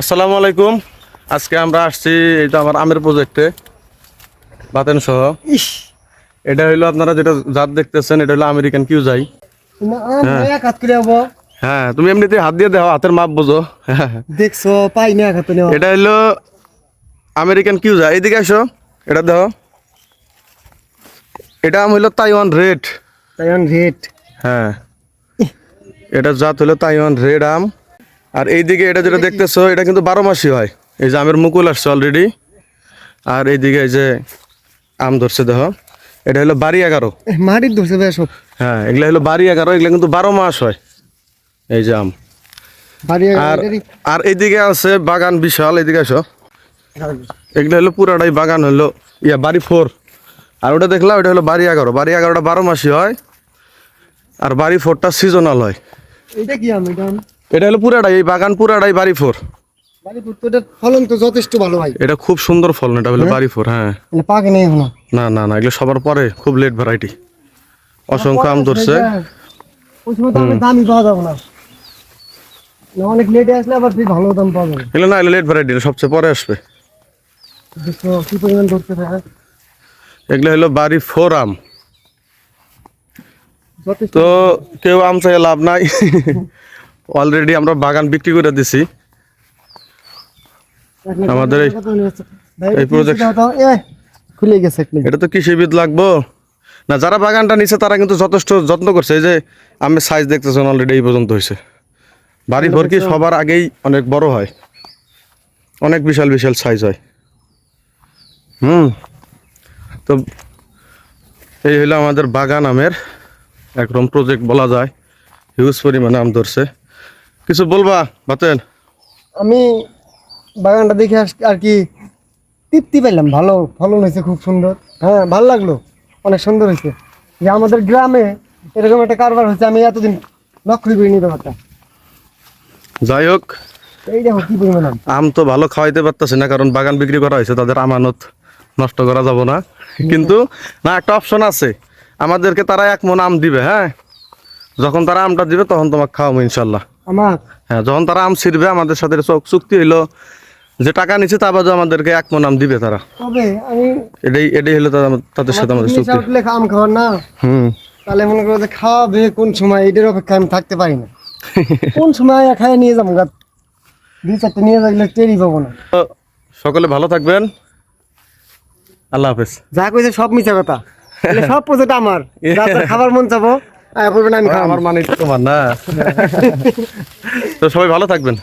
আসসালামু আলাইকুম। আজকে আমরা আসছি এই তো আমার আমের প্রজেক্টে বাতেন সহ। এটা হইল আপনারা যেটা জাত দেখতেছেন এটা হলো আমেরিকান কিউ যাই যাব হ্যাঁ। তুমি এমনিতে হাত দিয়ে দেখো হাতের মাপ বোঝো। হ্যাঁ দেখছ পাই না হাতে এটা হইল আমেরিকান কিউ যাই এইদিকে আসো এটা দেখো এটা আম হইল তাইওয়ান রেড। তাই রেড। হ্যাঁ। এটা জাত হলো তাইওয়ান রেড আম। আর এইদিকে এটা যেটা দেখতেছো এটা কিন্তু বারো মাসই হয়। এই যে আমের মুকুল আসছে অলরেডি আর এইদিকে এই যে আম ধরছে দেখো। এটা হলো বাড়ি এগারো। ধরছে ভাই সব। হ্যাঁ এগুলা হলো বাড়ি এগারো এগুলা কিন্তু বারো মাস হয় এই যে আম। আর আর এইদিকে আছে বাগান বিশাল এইদিকে আসো। এগুলো হলো পুরাটাই বাগান হলো ইয়া বাড়ি ফোর। আর ওটা দেখলাম ওটা হলো বাড়ি এগারো। বাড়ি এগারোটা বারো মাসই হয়। আর বাড়ি ফোরটা সিজনাল হয়। এটা কি আমি এটা? এটা হলো পুরাটাই এই বাগান পুরাটাই বাড়ি ফোর বাড়ি করতে এটা ফলন তো যথেষ্ট ভালো হয় এটা খুব সুন্দর ফলন এটা হলো বাড়ি ফোর হ্যাঁ। মানে পাকে নেই এখনও? না না না এগুলো সবার পরে খুব লেট ভ্যারাইটি অসংখ্য আম ধরছে। ওই সময় তো আমি পাওয়া যাবে না। না, অনেক লেটে আসলে আবার তুই ভালো দাম পাবে এগুলো না এগুলো লেট ভ্যারাইটি সবচেয়ে পরে আসবে। কি পরিমাণ ধরতে থাকে এগুলো হলো বাড়ি ফোর আম তো কেউ আম চাই লাভ নাই। অলরেডি আমরা বাগান বিক্রি করে দিছি। আমাদের এই- এ, খুলে গেছে এটা তো কৃষিবিদ লাগবো। না যারা বাগানটা নিছে তারা কিন্তু যথেষ্ট যত্ন করছে। এই যে আমি সাইজ দেখতেছেন অলরেডি এই পর্যন্ত হয়েছে বাড়ি ভর কি সবার আগেই অনেক বড় হয়? অনেক বিশাল বিশাল সাইজ হয়। হুম। তো এই হলো আমাদের বাগান আমের। একদম প্রজেক্ট বলা যায়। হিউজ পরিমাণে আম ধরছে। কিছু বলবা বাতেন আমি বাগানটা দেখে আর কি তৃপ্তি পেলাম। ভালো ফলন হয়েছে খুব সুন্দর। হ্যাঁ ভালো লাগল। অনেক সুন্দর হয়েছে। যে আমাদের গ্রামে এরকম একটা কারবার হচ্ছে আমি এতদিন লক্ষ্য করিনি ব্যাপারটা। যাই হোক এই দেখো কি পরিমাণ আম। আম তো ভালো খাওয়াইতে পারতেছে না কারণ বাগান বিক্রি করা হয়েছে তাদের আমানত নষ্ট করা যাব না। কিন্তু না একটা অপশন আছে। আমাদেরকে তারা এক মন আম দিবে হ্যাঁ? যখন তারা আমটা দিবে তখন তোমাকে খাওয়াবো ইনশাল্লাহ। আমার? হ্যাঁ যখন তারা আম ছিড়বে আমাদের সাথে চুক্তি হইল। যে টাকা নিচ্ছে তা বাদে আমাদেরকে এক মন আম দিবে তারা। তবে আমি এটাই এটাই হলো তাদের- সাথে আমাদের চুক্তি। আম খাওয়ার না। হুম। তাহলে মনে করো যে খাওয়াবে কোন সময়? এটার অপেক্ষা আমি থাকতে পারি না। কোন সময় খাই নিয়ে যাব গা? দুই চারটে নিয়ে যাইলে টেরি পাবো না। সকলে ভালো থাকবেন। আল্লাহ হাফেজ। যা কইছে সব মিছা কথা। সব প্রজেক্ট আমার। খাবার মন চাবো। করবেন আমি আমার মানে তোমার না? তো সবাই ভালো থাকবেন।